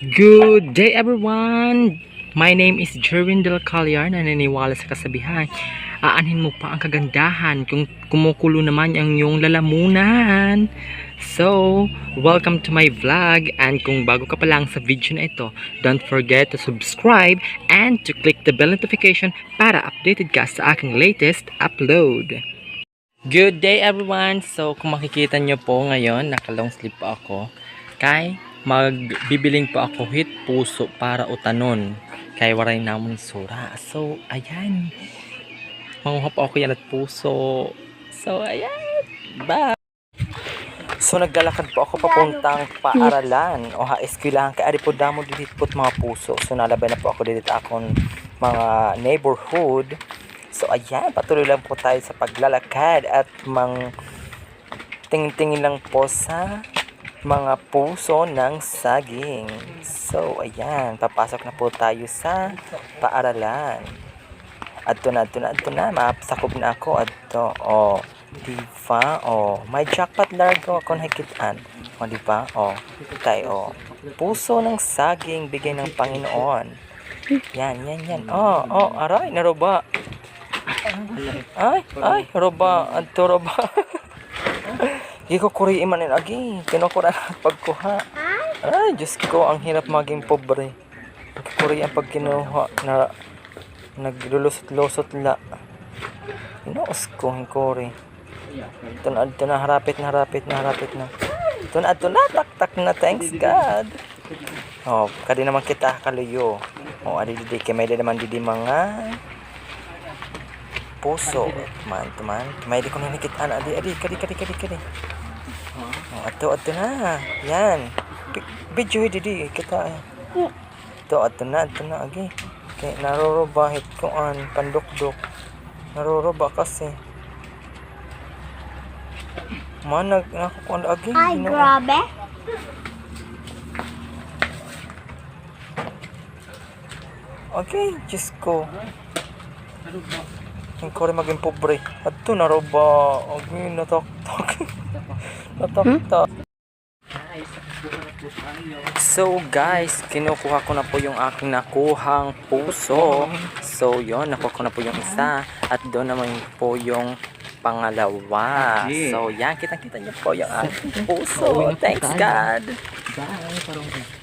Good day everyone! My name is Jerwin Del Callar na naniniwala sa kasabihan. Aanhin mo pa ang kagandahan kung kumukulo naman ang iyong lalamunan. So, welcome to my vlog and kung bago ka pa lang sa video na ito, don't forget to subscribe and to click the bell notification para updated ka sa aking latest upload. Good day everyone! So, kung makikita nyo po ngayon, naka-long sleeve po ako. Kay, magbibiling po ako hit puso para utanon. Kay waray namon sura. So, ayan. Manguha po ako yan at puso. So, ayan. Bye! So, naglalakad po ako papuntang paaralan o ha, eskwelahan kay ari po damo dito po mga puso. So, nalabay na po ako dito akong mga neighborhood. So, ayan, patuloy lang po tayo sa paglalakad at mang tingin-tingin lang po sa mga puso ng saging. So, ayan, papasok na po tayo sa paaralan. Adto na, adto na, adto na, mapasakop na ako, adto, o, oh, di ba, o, may jackpot largo ako nakikitaan, o, di ba, o, tayo, o, puso ng saging, bigay ng Panginoon. Yan, yan, yan, o, o, aray, naroba. Ay, ay, roba, adto roba. Di ko kuri imanin agi. Kinukura na pagkuha. Ay, Diyos ko, ang hirap maging pobre. Kuri ang pag kinuha na naglulusot-lusot la. Inoos ko ang kuri. Ito na, ito na, harapit na, harapit na, harapit na. Ito na, ito na, tak-tak na, thanks God. Oh, kadi naman kita kaluyo. Oh, adi di kay may naman di mga puso man teman may di ko na nakitaan adi adi kadi kadi kadi kadi oh ato ato na yan. Video di di kita. Ato ato na ato na agi kay naroroba hit ko an pandukdok naroroba kasi manag nakukuan agi Ay, Ginoo. grabe. Okay, Diyos ko. Ang kore maging pobre. At to na ba? Ang nataktak. nataktak. So guys, kinukuha ko na po yung aking nakuhang puso. So yon nakuha ko na po yung isa. At doon naman po yung pangalawa. So yan, kitang-kita niyo po yung aking puso. Thanks God. Bye,